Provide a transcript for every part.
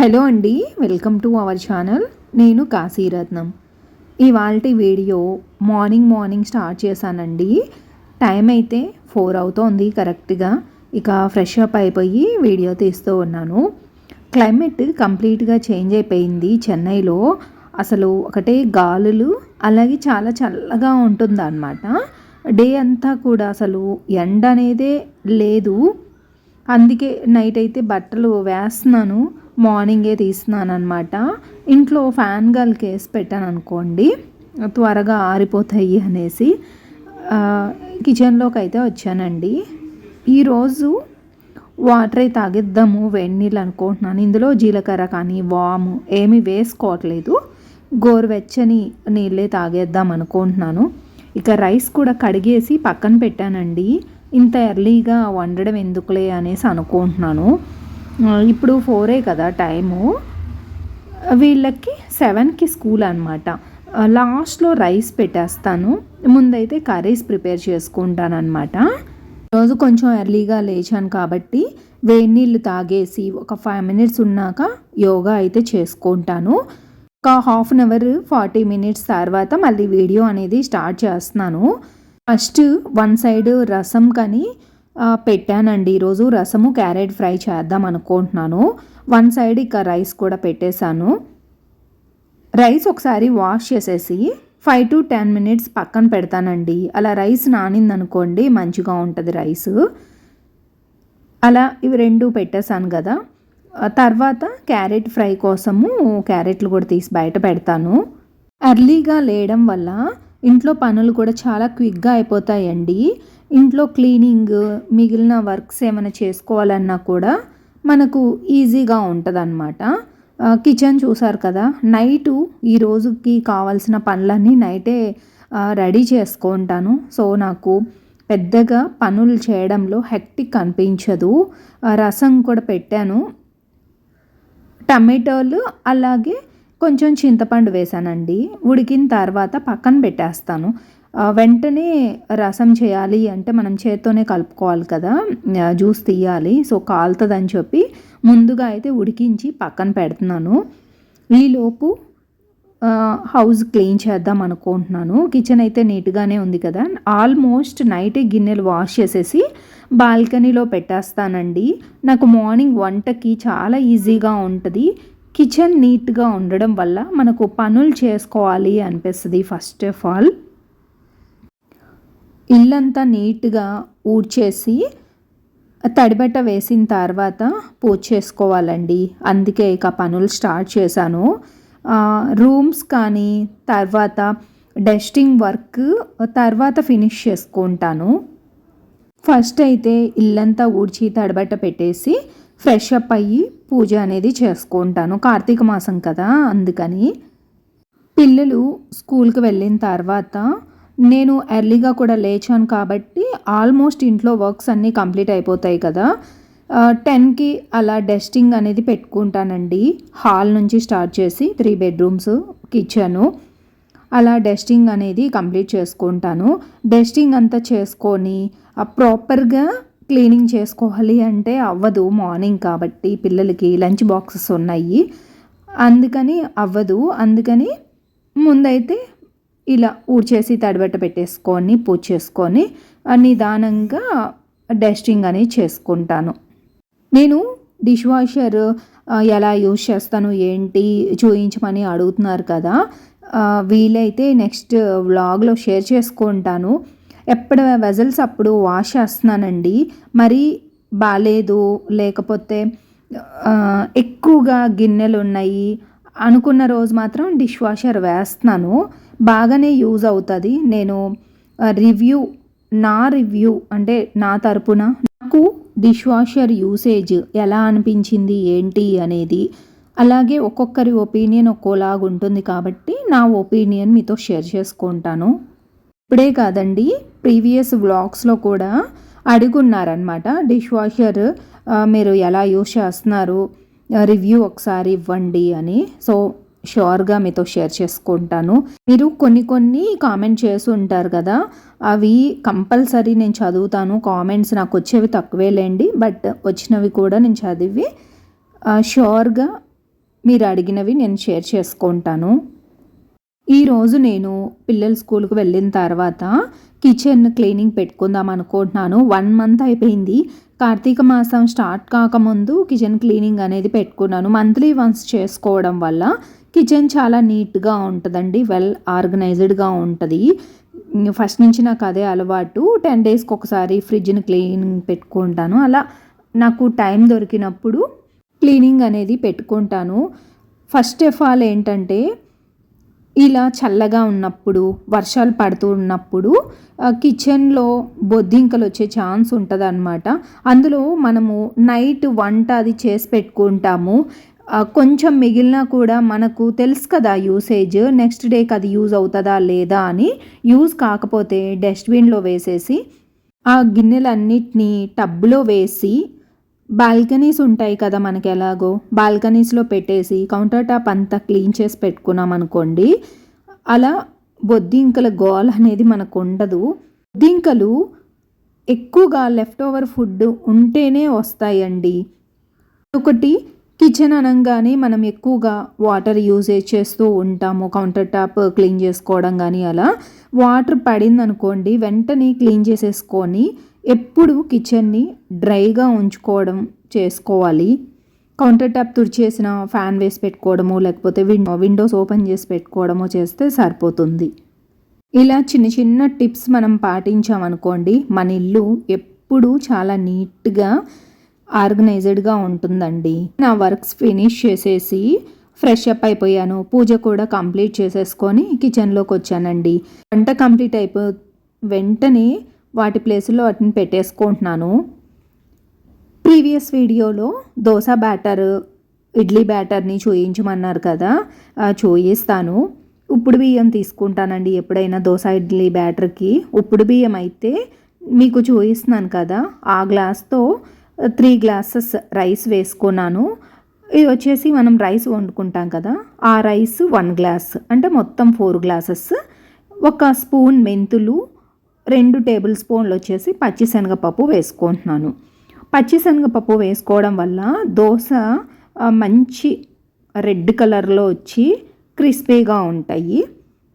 Hello అండి welcome to our channel. నేను కాశీరత్నం ఇవాళ వీడియో మార్నింగ్ మార్నింగ్ స్టార్ట్ చేశానండి. టైం అయితే ఫోర్ అవుతోంది కరెక్ట్గా. ఇక ఫ్రెష్ అప్ అయిపోయి వీడియో తీస్తూ ఉన్నాను. క్లైమేట్ కంప్లీట్గా చేంజ్ అయిపోయింది చెన్నైలో. అసలు ఒకటే గాలులు అలాగే చాలా చల్లగా ఉంటుంది అన్నమాట డే అంతా కూడా అసలు ఎండ అనేదే లేదు. అందుకే నైట్ అయితే బట్టలు వేస్తున్నాను. మార్నింగే తీస్తున్నాను అనమాట ఇంట్లో ఫ్యాన్ గల్కి వేసి పెట్టాను అనుకోండి త్వరగా ఆరిపోతాయి అనేసి కిచెన్లోకి అయితే వచ్చానండి. ఈరోజు వాటర్ అయితే తాగిద్దాము వెన్నీళ్ళు అనుకుంటున్నాను. ఇందులో జీలకర్ర కానీ వాము ఏమీ వేసుకోవట్లేదు. గోరువెచ్చని నీళ్ళే తాగేద్దాం అనుకుంటున్నాను. ఇక రైస్ కూడా కడిగేసి పక్కన పెట్టానండి. ఇంత ఎర్లీగా వండడం ఎందుకులే అనేసి అనుకుంటున్నాను. ఇప్పుడు ఫోరే కదా టైము. వీళ్ళకి సెవెన్కి స్కూల్ అనమాట లాస్ట్లో రైస్ పెట్టేస్తాను. ముందైతే కర్రీస్ ప్రిపేర్ చేసుకుంటాను అనమాట రోజు కొంచెం ఎర్లీగా లేచాను కాబట్టి వేడి నీళ్ళు తాగేసి ఒక ఫైవ్ మినిట్స్ ఉన్నాక యోగా అయితే చేసుకుంటాను. ఒక half an hour forty minutes తర్వాత మళ్ళీ వీడియో అనేది స్టార్ట్ చేస్తున్నాను. ఫస్ట్ వన్ సైడ్ రసం కానీ పెట్టానండి. ఈరోజు రసము క్యారెట్ ఫ్రై చేద్దాం అనుకుంటున్నాను. వన్ సైడ్ ఇక రైస్ కూడా పెట్టేశాను. రైస్ ఒకసారి వాష్ చేసేసి ఫైవ్ టు టెన్ మినిట్స్ పక్కన పెడతానండి. అలా రైస్ నానిందనుకోండి మంచిగా ఉంటుంది రైస్. అలా ఇవి రెండు పెట్టేశాను కదా. తర్వాత క్యారెట్ ఫ్రై కోసము క్యారెట్లు కూడా తీసి బయట పెడతాను. అర్లీగా లేయడం వల్ల ఇంట్లో పనులు కూడా చాలా క్విక్గా అయిపోతాయండి. ఇంట్లో క్లీనింగ్ మిగిలిన వర్క్స్ ఏమైనా చేసుకోవాలన్నా కూడా మనకు ఈజీగా ఉంటుంది కిచెన్ చూసారు కదా నైటు ఈ రోజుకి కావాల్సిన పనులన్నీ నైటే రెడీ చేసుకుంటాను సో నాకు పెద్దగా పనులు చేయడంలో హెక్టిక్ అనిపించదు. రసం కూడా పెట్టాను. టమాటోలు అలాగే కొంచెం చింతపండు వేసానండి. ఉడికిన తర్వాత పక్కన పెట్టేస్తాను. వెంటనే రసం చేయాలి అంటే మనం చేత్తోనే కలుపుకోవాలి కదా జ్యూస్ తీయాలి. సో కాలుతుందని చెప్పి ముందుగా అయితే ఉడికించి పక్కన పెడుతున్నాను. ఈలోపు హౌస్ క్లీన్ చేద్దాం అనుకుంటున్నాను. కిచెన్ అయితే నీట్గానే ఉంది కదా. ఆల్మోస్ట్ నైటే గిన్నెలు వాష్ చేసేసి బాల్కనీలో పెట్టేస్తానండి. నాకు మార్నింగ్ వంటకి చాలా ఈజీగా ఉంటుంది. కిచెన్ నీట్గా ఉండడం వల్ల మనకు పనులు చేసుకోవాలి అనిపిస్తుంది ఫస్ట్ ఆఫ్ ఆల్. ఇల్లంతా నీట్గా ఊడ్చేసి తడిబట్ట వేసిన తర్వాత పూజ చేసుకోవాలండి. అందుకే ఇక పనులు స్టార్ట్ చేశాను. రూమ్స్ కానీ తర్వాత డస్టింగ్ వర్క్ తర్వాత ఫినిష్ చేసుకుంటాను. ఫస్ట్ అయితే ఇల్లంతా ఊడ్చి తడబట్ట పెట్టేసి ఫ్రెష్ అప్ అయ్యి పూజ అనేది చేసుకుంటాను. కార్తీక మాసం కదా అందుకని. పిల్లలు స్కూల్కి వెళ్ళిన తర్వాత నేను ఎర్లీగా కూడా లేచాను కాబట్టి ఆల్మోస్ట్ ఇంట్లో వర్క్స్ అన్నీ కంప్లీట్ అయిపోతాయి కదా. టెన్కి అలా డస్టింగ్ అనేది పెట్టుకుంటానండి. హాల్ నుంచి స్టార్ట్ చేసి త్రీ బెడ్రూమ్స్ కిచెను అలా డస్టింగ్ అనేది కంప్లీట్ చేసుకుంటాను. డస్టింగ్ అంతా చేసుకొని ప్రాపర్గా క్లీనింగ్ చేసుకోవాలి అంటే అవ్వదు మార్నింగ్ కాబట్టి పిల్లలకి లంచ్ బాక్సెస్ ఉన్నాయి. అందుకని అవ్వదు. అందుకని ముందైతే ఇలా ఊడ్చేసి తడిబెట్ట పెట్టేసుకొని పూజ చేసుకొని నిదానంగా డస్టింగ్ అనేది చేసుకుంటాను. నేను డిష్ వాషర్ ఎలా యూజ్ చేస్తాను ఏంటి చూయించమని అడుగుతున్నారు కదా వీలైతే నెక్స్ట్ వ్లాగ్లో షేర్ చేసుకుంటాను. ఎప్పుడు వెజల్స్ అప్పుడు వాష్ చేస్తున్నానండి. మరి బాగాలేదు లేకపోతే ఎక్కువగా గిన్నెలు ఉన్నాయి అనుకున్న రోజు మాత్రం డిష్ వాషర్ వేస్తున్నాను. బాగానే యూజ్ అవుతుంది. నేను రివ్యూ నా రివ్యూ అంటే నా తరపున నాకు డిష్ వాషర్ యూసేజ్ ఎలా అనిపించింది ఏంటి అనేది అలాగే ఒక్కొక్కరి ఒపీనియన్ ఒక్కోలాగా ఉంటుంది కాబట్టి నా ఒపీనియన్ మీతో షేర్ చేసుకుంటాను. ఇప్పుడే కాదండి ప్రీవియస్ వ్లాగ్స్లో కూడా అడుగున్నారనమాట డిష్ వాషర్ మీరు ఎలా యూస్ చేస్తున్నారు రివ్యూ ఒకసారి ఇవ్వండి అని. సో షూర్గా మీతో షేర్ చేసుకుంటాను. మీరు కొన్ని కొన్ని కామెంట్ చేసి ఉంటారు కదా అవి కంపల్సరీ నేను చదువుతాను. కామెంట్స్ నాకు వచ్చేవి తక్కువేలేండి బట్ వచ్చినవి కూడా నేను చదివి షూర్గా మీరు అడిగినవి నేను షేర్ చేసుకుంటాను. ఈరోజు నేను పిల్లలు స్కూల్కి వెళ్ళిన తర్వాత కిచెన్ క్లీనింగ్ పెట్టుకుందాం అనుకుంటున్నాను. వన్ మంత్ అయిపోయింది. కార్తీక మాసం స్టార్ట్ కాకముందు కిచెన్ క్లీనింగ్ అనేది పెట్టుకున్నాను. మంత్లీ వన్స్ చేసుకోవడం వల్ల కిచెన్ చాలా నీట్గా ఉంటుందండి వెల్ ఆర్గనైజ్డ్గా ఉంటుంది. ఫస్ట్ నుంచి నాకు అదే అలవాటు. టెన్ డేస్కి ఒకసారి ఫ్రిడ్జ్ని క్లీనింగ్ పెట్టుకుంటాను. అలా నాకు టైం దొరికినప్పుడు క్లీనింగ్ అనేది పెట్టుకుంటాను. ఫస్ట్ ఆఫ్ ఆల్ ఏంటంటే ఇలా చల్లగా ఉన్నప్పుడు వర్షాలు పడుతూ ఉన్నప్పుడు కిచెన్లో బొద్దింకలు వచ్చే ఛాన్స్ ఉంటుంది అనమాట అందులో మనము నైట్ వంట అది చేసి పెట్టుకుంటాము. కొంచెం మిగిలినా కూడా మనకు తెలుసు కదా యూసేజ్ నెక్స్ట్ డేకి అది యూజ్ అవుతుందా లేదా అని. యూజ్ కాకపోతే డస్ట్బిన్లో వేసేసి ఆ గిన్నెలన్నిటినీ టబ్లో వేసి బాల్కనీస్ ఉంటాయి కదా మనకి ఎలాగో. బాల్కనీస్లో పెట్టేసి కౌంటర్ టాప్ అంతా క్లీన్ చేసి పెట్టుకున్నాం అనుకోండి అలా బొద్దింకల గోల్ అనేది మనకు ఉండదు. బొద్దింకలు ఎక్కువగా లెఫ్ట్ ఓవర్ ఫుడ్ ఉంటేనే వస్తాయండి. ఒకటి కిచెన్ అనగానే మనం ఎక్కువగా వాటర్ యూజేజ్ చేస్తూ ఉంటాము. కౌంటర్ టాప్ క్లీన్ చేసుకోవడం కానీ అలా. వాటర్ పడింది అనుకోండి వెంటనే క్లీన్ చేసేసుకొని ఎప్పుడు కిచెన్ని డ్రైగా ఉంచుకోవడం చేసుకోవాలి. కౌంటర్ టాప్ తుడిచేసిన ఫ్యాన్ వేసి పెట్టుకోవడము లేకపోతే విండో విండోస్ ఓపెన్ చేసి పెట్టుకోవడము చేస్తే సరిపోతుంది. ఇలా చిన్న చిన్న టిప్స్ మనం పాటించామనుకోండి మన ఇల్లు ఎప్పుడు చాలా నీట్గా ఆర్గనైజ్డ్గా ఉంటుందండి. నా వర్క్స్ ఫినిష్ చేసేసి ఫ్రెష్ అప్ అయిపోయాను. పూజ కూడా కంప్లీట్ చేసేసుకొని కిచెన్లోకి వచ్చానండి. వంట కంప్లీట్ అయిపో వెంటనే వాటి ప్లేసులో వాటిని పెట్టేసుకుంటున్నాను. ప్రీవియస్ వీడియోలో దోశ బ్యాటర్ ఇడ్లీ బ్యాటర్ని చూయించమన్నారు కదా చూయిస్తాను. ఉప్పుడు బియ్యం తీసుకుంటానండి ఎప్పుడైనా దోశ ఇడ్లీ బ్యాటర్కి. ఉప్పుడు బియ్యం అయితే మీకు చూయిస్తున్నాను కదా ఆ గ్లాస్తో త్రీ గ్లాసెస్ రైస్ వేసుకున్నాను. ఇది వచ్చేసి మనం రైస్ వండుకుంటాం కదా ఆ రైస్ వన్ గ్లాస్ అంటే మొత్తం ఫోర్ గ్లాసెస్. ఒక స్పూన్ మెంతులు రెండు టేబుల్ స్పూన్లు వచ్చేసి పచ్చిశనగపప్పు వేసుకుంటున్నాను. పచ్చిశనగపప్పు వేసుకోవడం వల్ల దోశ మంచి రెడ్ కలర్లో వచ్చి క్రిస్పీగా ఉంటాయి.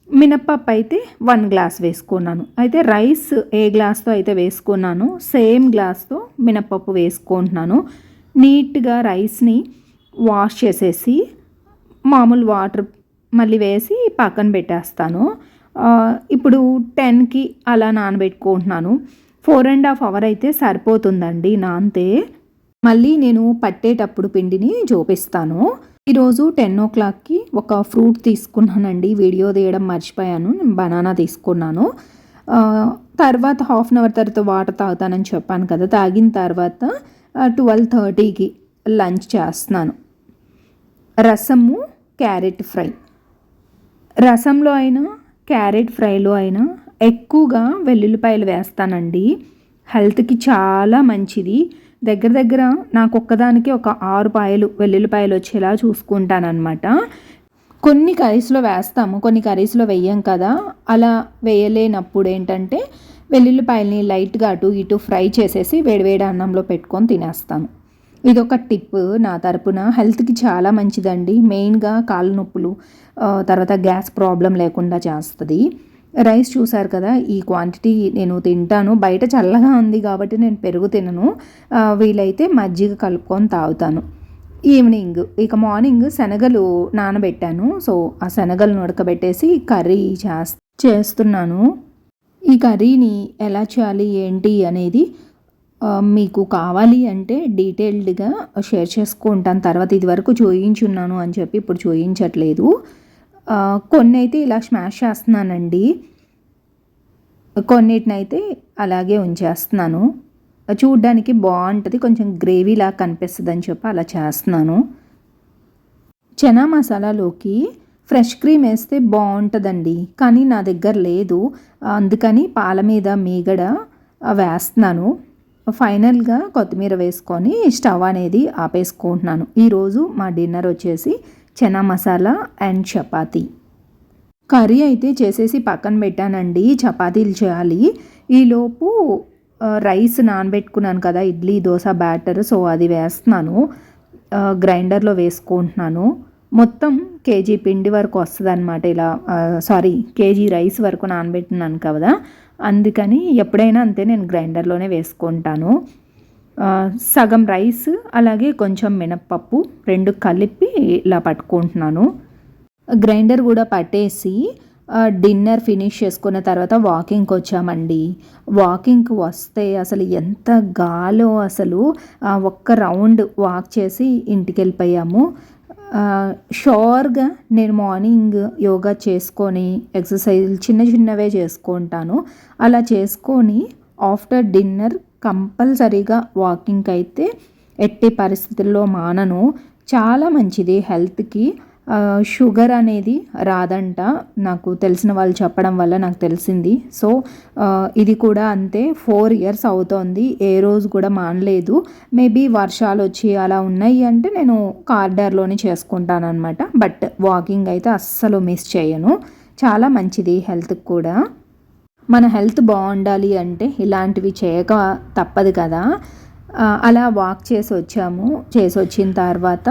మినప్పప్పు అయితే వన్ గ్లాస్ వేసుకున్నాను. అయితే రైస్ ఏ గ్లాస్తో అయితే వేసుకున్నాను సేమ్ గ్లాస్తో మినప్పప్పు వేసుకుంటున్నాను. నీట్గా రైస్ని వాష్ చేసేసి మామూలు వాటర్ మళ్ళీ వేసి పక్కన పెట్టేస్తాను. ఇప్పుడు టెన్కి అలా నానబెట్టుకుంటున్నాను. ఫోర్ అండ్ హాఫ్ అవర్ అయితే సరిపోతుందండి నాంతే మళ్ళీ నేను పట్టేటప్పుడు పిండిని చూపిస్తాను. ఈరోజు టెన్ ఓ క్లాక్కి ఒక ఫ్రూట్ తీసుకున్నానండి. వీడియో తీయడం మర్చిపోయాను. బనానా తీసుకున్నాను. తర్వాత హాఫ్ అన్ అవర్ తర్వాత వాటర్ తాగుతానని చెప్పాను కదా. తాగిన తర్వాత ట్వెల్వ్ థర్టీకి లంచ్ చేస్తున్నాను. రసము క్యారెట్ ఫ్రై. రసంలో అయినా క్యారెట్ ఫ్రైలో అయినా ఎక్కువగా వెల్లుల్లిపాయలు వేస్తానండి. హెల్త్కి చాలా మంచిది. దగ్గర దగ్గర నాకు ఒక్కదానికి ఒక ఆరు పాయలు వెల్లుల్లిపాయలు వచ్చేలా చూసుకుంటానమాట కొన్ని కర్రీస్లో వేస్తాము కొన్ని కర్రీస్లో వెయ్యం కదా. అలా వేయలేనప్పుడు ఏంటంటే వెల్లుల్లిపాయల్ని లైట్గా అటు ఇటు ఫ్రై చేసేసి వేడివేడి అన్నంలో పెట్టుకొని తినేస్తాను. ఇదొక టిప్ నా తరపున. హెల్త్కి చాలా మంచిదండి. మెయిన్గా కాళ్ళ నొప్పులు తర్వాత గ్యాస్ ప్రాబ్లం లేకుండా చేస్తుంది. రైస్ చూసారు కదా ఈ క్వాంటిటీ నేను తింటాను. బయట చల్లగా ఉంది కాబట్టి నేను పెరుగు తినను. వీలైతే మజ్జిగ కలుపుకొని తాగుతాను. ఈవినింగ్ ఇక మార్నింగ్ శనగలు నానబెట్టాను. సో ఆ శనగలను ఉడకబెట్టేసి కర్రీ చేస్తున్నాను. ఈ కర్రీని ఎలా చేయాలి ఏంటి అనేది మీకు కావాలి అంటే డీటెయిల్డ్గా షేర్ చేసుకుంటాను. తర్వాత ఇది వరకు చూయించున్నాను అని చెప్పి ఇప్పుడు చూయించట్లేదు. కొన్ని అయితే ఇలా స్మాష్ చేస్తున్నానండి. కొన్నిటినైతే అలాగే ఉంచేస్తున్నాను. చూడ్డానికి బాగుంటుంది. కొంచెం గ్రేవీలా కనిపిస్తుంది అని చెప్పి అలా చేస్తున్నాను. చనా మసాలాలోకి ఫ్రెష్ క్రీమ్ వేస్తే బాగుంటుందండి. కానీ నా దగ్గర లేదు. అందుకని పాల మీద మీగడ వేస్తున్నాను. ఫైనల్గా కొత్తిమీర వేసుకొని స్టవ్ అనేది ఆపేసుకుంటున్నాను. ఈరోజు మా డిన్నర్ వచ్చేసి చనా మసాలా అండ్ చపాతీ. కర్రీ అయితే చేసేసి పక్కన పెట్టానండి. చపాతీలు చేయాలి. ఈలోపు రైస్ నానబెట్టుకున్నాను కదా ఇడ్లీ దోశ బ్యాటర్ సో అది వేస్తున్నాను. గ్రైండర్లో వేసుకుంటున్నాను. మొత్తం కేజీ పిండి వరకు వస్తుంది అనమాట ఇలా సారీ కేజీ రైస్ వరకు నానబెట్టినాను కదా అందుకని ఎప్పుడైనా అంతే నేను గ్రైండర్లోనే వేసుకుంటాను. సగం రైస్ అలాగే కొంచెం మినప్పప్పు రెండు కలిపి ఇలా పట్టుకుంటున్నాను. గ్రైండర్ కూడా పట్టేసి డిన్నర్ ఫినిష్ చేసుకున్న తర్వాత వాకింగ్కి వచ్చామండి. వాకింగ్కి వస్తే అసలు ఎంత గాలో అసలు ఒక్క రౌండ్ వాక్ చేసి ఇంటికి వెళ్ళిపోయాము షోర్గా నేను మార్నింగ్ యోగా చేసుకొని ఎక్సర్సైజ్ చిన్న చిన్నవే చేసుకుంటాను. అలా చేసుకొని ఆఫ్టర్ డిన్నర్ కంపల్సరీగా వాకింగ్కి అయితే ఎట్టి పరిస్థితుల్లో మానను. చాలా మంచిది హెల్త్కి. షుగర్ అనేది రాదంట. నాకు తెలిసిన వాళ్ళు చెప్పడం వల్ల నాకు తెలిసింది. సో ఇది కూడా అంతే. ఫోర్ ఇయర్స్ అవుతోంది. ఏ రోజు కూడా మానలేదు. మేబీ వర్షాలు వచ్చి అలా ఉన్నాయి అంటే నేను కార్డర్లోనే చేసుకుంటాను అనమాట బట్ వాకింగ్ అయితే అస్సలు మిస్ చేయను. చాలా మంచిది హెల్త్కి కూడా. మన హెల్త్ బాగుండాలి అంటే ఇలాంటివి చేయక తప్పదు కదా. అలా వాక్ చేసి వచ్చాము. చేసి వచ్చిన తర్వాత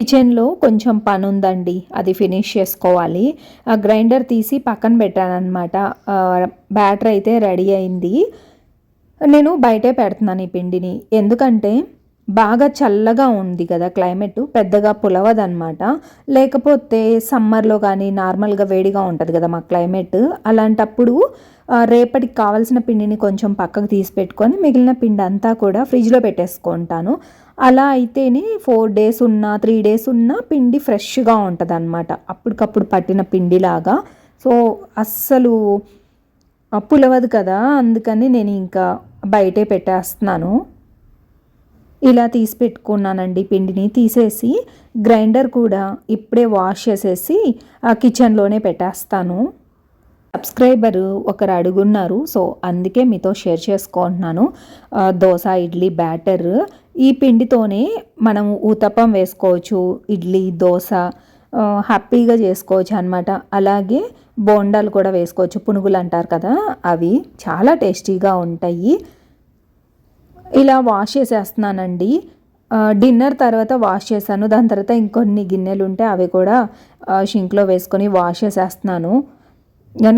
కిచెన్లో కొంచెం పని ఉందండి అది ఫినిష్ చేసుకోవాలి. ఆ గ్రైండర్ తీసి పక్కన పెట్టానమాట బ్యాటర్ అయితే రెడీ అయింది. నేను బయటే పెడుతున్నాను ఈ పిండిని. ఎందుకంటే బాగా చల్లగా ఉంది కదా క్లైమేట్ పెద్దగా పులవదనమాట లేకపోతే సమ్మర్లో కానీ నార్మల్గా వేడిగా ఉంటుంది కదా మా క్లైమేట్ అలాంటప్పుడు రేపటికి కావాల్సిన పిండిని కొంచెం పక్కకు తీసి పెట్టుకొని మిగిలిన పిండి అంతా కూడా ఫ్రిడ్జ్లో పెట్టేసుకుంటాను. అలా అయితేనే ఫోర్ డేస్ ఉన్నా త్రీ డేస్ ఉన్నా పిండి ఫ్రెష్గా ఉంటుంది అనమాట అప్పటికప్పుడు పట్టిన పిండిలాగా. సో అస్సలు పులవదు కదా. అందుకని నేను ఇంకా బయటే పెట్టేస్తున్నాను. ఇలా తీసి పెట్టుకున్నానండి పిండిని తీసేసి గ్రైండర్ కూడా ఇప్పుడే వాష్ చేసేసి ఆ కిచెన్లోనే పెట్టేస్తాను. సబ్స్క్రైబరు ఒకరు అడుగున్నారు సో అందుకే మీతో షేర్ చేసుకుంటున్నాను. దోశ ఇడ్లీ బ్యాటర్ ఈ పిండితోనే మనం ఊతప్పం వేసుకోవచ్చు ఇడ్లీ దోశ హ్యాపీగా చేసుకోవచ్చు అనమాట అలాగే బోండాలు కూడా వేసుకోవచ్చు పునుగులు అంటారు కదా అవి. చాలా టేస్టీగా ఉంటాయి. ఇలా వాష్ చేసేస్తున్నానండి. డిన్నర్ తర్వాత వాష్ చేశాను. దాని తర్వాత ఇంకొన్ని గిన్నెలు ఉంటే అవి కూడా షింక్లో వేసుకొని వాష్ చేసేస్తున్నాను.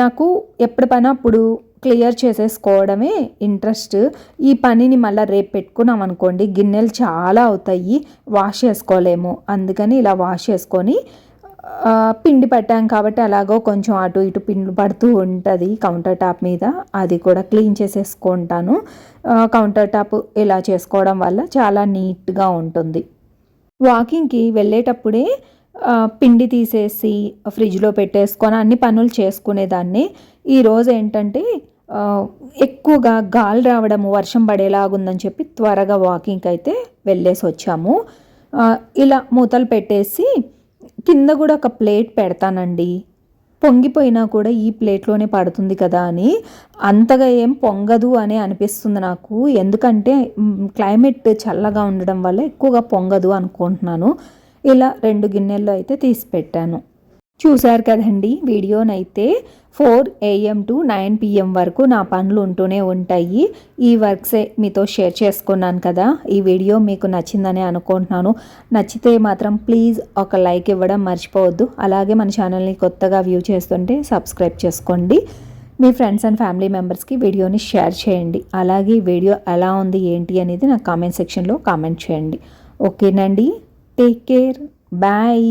నాకు ఎప్పుడు పని అప్పుడు క్లియర్ చేసేసుకోవడమే ఇంట్రెస్ట్. ఈ పనిని మళ్ళీ రేపు పెట్టుకున్నాం అనుకోండి గిన్నెలు చాలా అవుతాయి వాష్ చేసుకోలేము. అందుకని ఇలా వాష్ చేసుకొని పిండి పెట్టాం కాబట్టి అలాగో కొంచెం అటు ఇటు పిండి పడుతూ ఉంటుంది కౌంటర్ టాప్ మీద. అది కూడా క్లీన్ చేసేసుకుంటాను. కౌంటర్ టాప్ ఇలా చేసుకోవడం వల్ల చాలా నీట్గా ఉంటుంది. వాకింగ్కి వెళ్ళేటప్పుడే పిండి తీసేసి ఫ్రిడ్జ్లో పెట్టేసుకొని అన్ని పనులు చేసుకునేదాన్ని. ఈరోజు ఏంటంటే ఎక్కువగా గాలి రావడము వర్షం పడేలాగుందని చెప్పి త్వరగా వాకింగ్కి అయితే వెళ్ళేసి వచ్చాము. ఇలా మూతలు పెట్టేసి కింద కూడా ఒక ప్లేట్ పెడతానండి. పొంగిపోయినా కూడా ఈ ప్లేట్లోనే పడుతుంది కదా అని. అంతగా ఏం పొంగదు అని అనిపిస్తుంది నాకు. ఎందుకంటే క్లైమేట్ చల్లగా ఉండడం వల్ల ఎక్కువగా పొంగదు అనుకుంటున్నాను. ఇలా రెండు గిన్నెల్లో అయితే తీసి పెట్టాను. చూశారు కదండి. వీడియోనైతే four AM to nine PM వరకు నా పనులు ఉంటూనే ఉంటాయి. ఈ వర్క్సే మీతో షేర్ చేసుకున్నాను కదా. ఈ వీడియో మీకు నచ్చిందని అనుకుంటున్నాను. నచ్చితే మాత్రం ప్లీజ్ ఒక లైక్ ఇవ్వడం మర్చిపోవద్దు. అలాగే మన ఛానల్ని కొత్తగా వ్యూ చేస్తుంటే సబ్స్క్రైబ్ చేసుకోండి. మీ ఫ్రెండ్స్ అండ్ ఫ్యామిలీ మెంబర్స్కి వీడియోని షేర్ చేయండి. అలాగే వీడియో ఎలా ఉంది ఏంటి అనేది నాకు కామెంట్ సెక్షన్లో కామెంట్ చేయండి. ఓకేనండి. Take care. బాయ్.